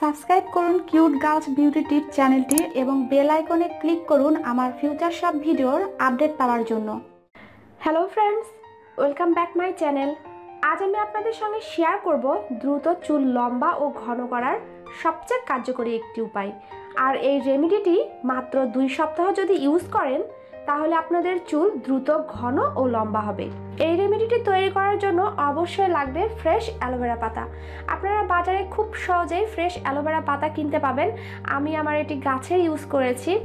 Subscribe করুন cute girls beauty টিপ চ্যানেলটি এবং বেল আইকনে ক্লিক করুন আমার ফিউচার সব ভিডিওর আপডেট পাওয়ার জন্য। Hello friends welcome back my channel আজ আমি আপনাদের সঙ্গে শেয়ার করব দ্রুত চুল লম্বা ও ঘন করার সবচেয়ে কার্যকরী একটি উপায়। আর এই রেমেডিটি মাত্র দুই সপ্তাহ যদি ইউজ করেন তাহলে আপনাদের চুল দ্রুত ঘন ও লম্বা হবে। এই রেমেডিটি তৈরি করার জন্য অবশ্যই লাগবে ফ্রেশ অ্যালোভেরা পাতা। আপনারা বাজারে খুব সহজেই ফ্রেশ অ্যালোভেরা পাতা কিনতে পাবেন। আমি আমার এটি গাছের ইউজ করেছি।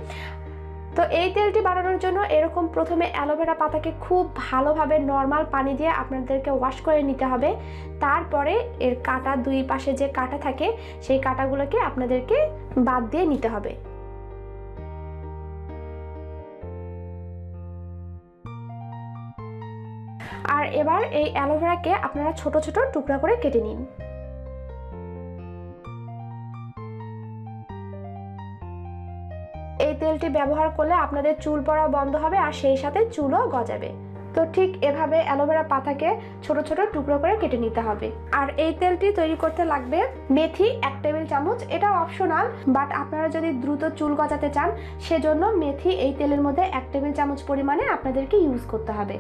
তো এই তেলটি বানানোর জন্য এরকম প্রথমে অ্যালোভেরা পাতাকে খুব ভালোভাবে নর্মাল পানি দিয়ে আপনাদেরকে ওয়াশ করে নিতে হবে। তারপরে এর কাটা দুই পাশে যে কাটা থাকে, সেই কাটাগুলোকে আপনাদেরকে বাদ দিয়ে নিতে হবে। আর এবার এই অ্যালোভেরাকে আপনারা ছোট ছোট টুকরা করে কেটে নিন। এই তেলটি ব্যবহার করলে আপনাদের চুল পড়া বন্ধ হবে আর সেই সাথে চুলও গজাবে। তো ঠিক এভাবে অ্যালোভেরা পাতাকে ছোট ছোট টুকরো করে কেটে নিতে হবে। আর এই তেলটি তৈরি করতে লাগবে মেথি এক টেবিল চামচ এটা অপশনাল, বাট আপনারা যদি দ্রুত চুল গজাতে চান, সেজন্য মেথি এই তেলের মধ্যে এক টেবিল চামচ পরিমাণে আপনাদেরকে ইউজ করতে হবে।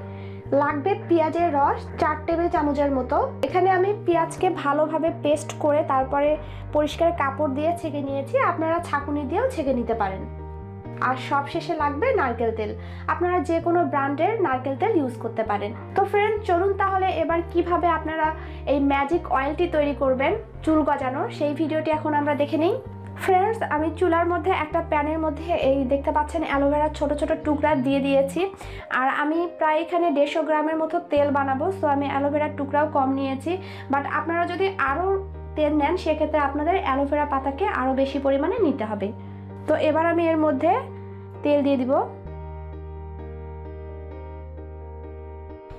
লাগবে পেঁয়াজের রস চার টেবিল চামচের মতো। এখানে আমি পেঁয়াজকে ভালোভাবে পেস্ট করে তারপরে পরিষ্কার কাপড় দিয়ে ছেঁকে নিয়েছি। আপনারা ছাঁকুনি দিয়েও ছেঁকে নিতে পারেন। আর সব শেষে লাগবে নারকেল তেল। আপনারা যে কোনো ব্র্যান্ডের নারকেল তেল ইউজ করতে পারেন। তো ফ্রেন্ড চলুন তাহলে এবার কীভাবে আপনারা এই ম্যাজিক অয়েলটি তৈরি করবেন, চুল গজানোর। সেই ভিডিওটি এখন আমরা দেখে নিই। ফ্রেন্ডস আমি চুলার মধ্যে একটা প্যানের মধ্যে এই দেখতে পাচ্ছেন অ্যালোভেরার ছোট ছোট টুকরা দিয়ে দিয়েছি। আর আমি প্রায় এখানে দেড়শো গ্রামের মতো তেল বানাবো সো আমি অ্যালোভেরার টুকরাও কম নিয়েছি। বাট আপনারা যদি আরও তেল নেন, সেক্ষেত্রে আপনাদের অ্যালোভেরা পাতাকে আরও বেশি পরিমাণে নিতে হবে। তো এবার আমি এর মধ্যে তেল দিয়ে দিব।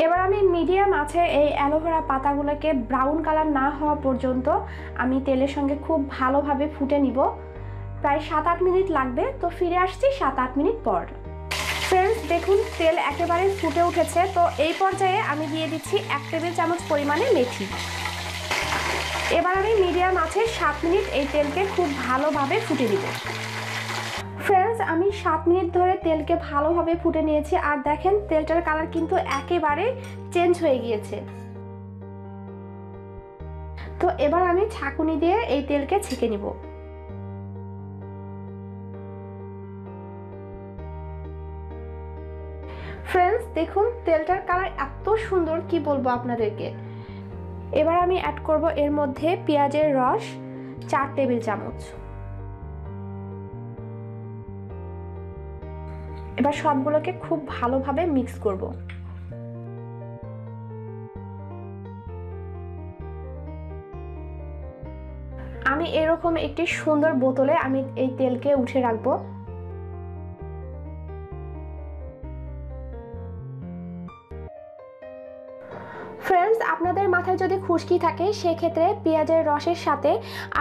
এবার আমি মিডিয়াম আছে, এই অ্যালোভেরা পাতাগুলোকে ব্রাউন কালার না হওয়া পর্যন্ত আমি তেলের সঙ্গে খুব ভালোভাবে ফুটে নিব। প্রায় সাত আট মিনিট লাগবে, তো ফিরে আসছি সাত আট মিনিট পর। ফ্রেন্ডস দেখুন, তেল একেবারে ফুটে উঠেছে, তো এই পর্যায়ে আমি দিয়ে দিচ্ছি এক টেবিল চামচ পরিমাণে মেথি। এবার আমি মিডিয়াম আছে, সাত মিনিট এই তেলকে খুব ভালোভাবে ফুটে নিব। ফ্রেন্ডস আমি সাত মিনিট ধরে তেলকে ভালোভাবে ফুটে নিয়েছি। আর দেখেন, তেলটার কালার কিন্তু একেবারে চেঞ্জ হয়ে গিয়েছে। তো এবার আমি ছাকুনি দিয়ে এই তেলকে ছেঁকে নিব। ফ্রেন্ডস দেখুন, তেলটার কালার এত সুন্দর, কি বলব আপনাদেরকে? এবার আমি অ্যাড করব এর মধ্যে পেঁয়াজের রস, চার টেবিল চামচ। এবার সবগুলোকে খুব ভালোভাবে মিক্স করব। আমি এরকম একটি সুন্দর বোতলে আমি এই তেলকে উঠে রাখব। ফ্রেন্ডস আপনাদের মাথায় যদি খুশকি থাকে, সেক্ষেত্রে পেঁয়াজের রসের সাথে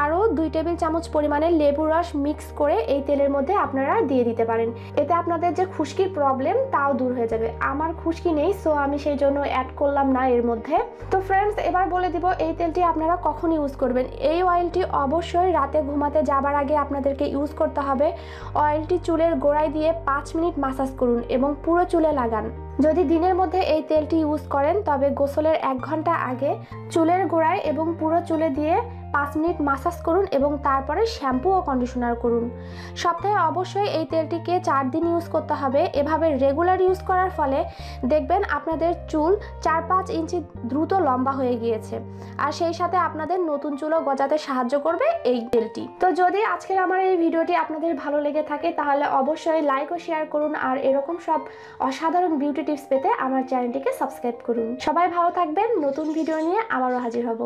আরও দুই টেবিল চামচ পরিমাণে লেবু রস মিক্স করে এই তেলের মধ্যে আপনারা দিয়ে দিতে পারেন। এতে আপনাদের যে খুশকির প্রবলেম তাও দূর হয়ে যাবে। আমার খুশকি নেই সো আমি সেই জন্য অ্যাড করলাম না এর মধ্যে। তো ফ্রেন্ডস এবার বলে দিব, এই তেলটি আপনারা কখন ইউজ করবেন? এই অয়েলটি অবশ্যই রাতে ঘুমাতে যাবার আগে আপনাদেরকে ইউজ করতে হবে। অয়েলটি চুলের গোড়ায় দিয়ে পাঁচ মিনিট মাসাজ করুন এবং পুরো চুলে লাগান। যদি দিনের মধ্যে এই তেলটি ইউজ করেন, তবে গোসলের এক ঘণ্টা আগে চুলের গোড়ায় এবং পুরো চুলে দিয়ে পাঁচ মিনিট মাসাজ করুন এবং তারপরে শ্যাম্পু ও কন্ডিশনার করুন। সপ্তাহে অবশ্যই এই তেলটিকে চার দিন ইউজ করতে হবে। এভাবে রেগুলার ইউজ করার ফলে দেখবেন আপনাদের চুল চার পাঁচ ইঞ্চি দ্রুত লম্বা হয়ে গিয়েছে। আর সেই সাথে আপনাদের নতুন চুলও গজাতে সাহায্য করবে এই তেলটি। তো যদি আজকের আমার এই ভিডিওটি আপনাদের ভালো লেগে থাকে, তাহলে অবশ্যই লাইক ও শেয়ার করুন আর এরকম সব অসাধারণ বিউটি টিপস পেতে আমার চ্যানেলটিকে সাবস্ক্রাইব করুন। সবাই ভালো থাকবেন, নতুন ভিডিও নিয়ে আবারও হাজির হব।